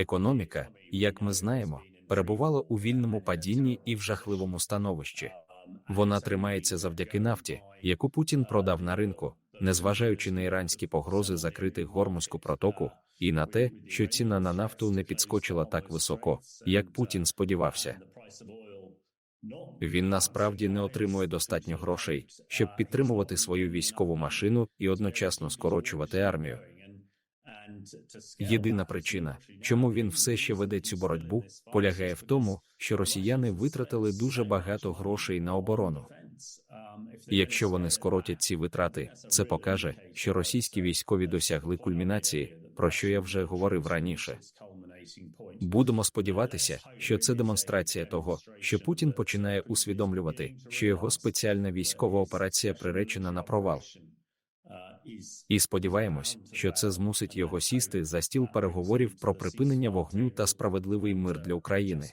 Економіка, як ми знаємо, перебувала у вільному падінні і в жахливому становищі. Вона тримається завдяки нафті, яку Путін продав на ринку, незважаючи на іранські погрози закрити гормузьку протоку, і на те, що ціна на нафту не підскочила так високо, як Путін сподівався. Він насправді не отримує достатньо грошей, щоб підтримувати свою військову машину і одночасно скорочувати армію. Єдина причина, чому він все ще веде цю боротьбу, полягає в тому, що росіяни витратили дуже багато грошей на оборону. Якщо вони скоротять ці витрати, це покаже, що російські військові досягли кульмінації, про що я вже говорив раніше. Будемо сподіватися, що це демонстрація того, що Путін починає усвідомлювати, що його спеціальна військова операція приречена на провал. І сподіваємось, що це змусить його сісти за стіл переговорів про припинення вогню та справедливий мир для України.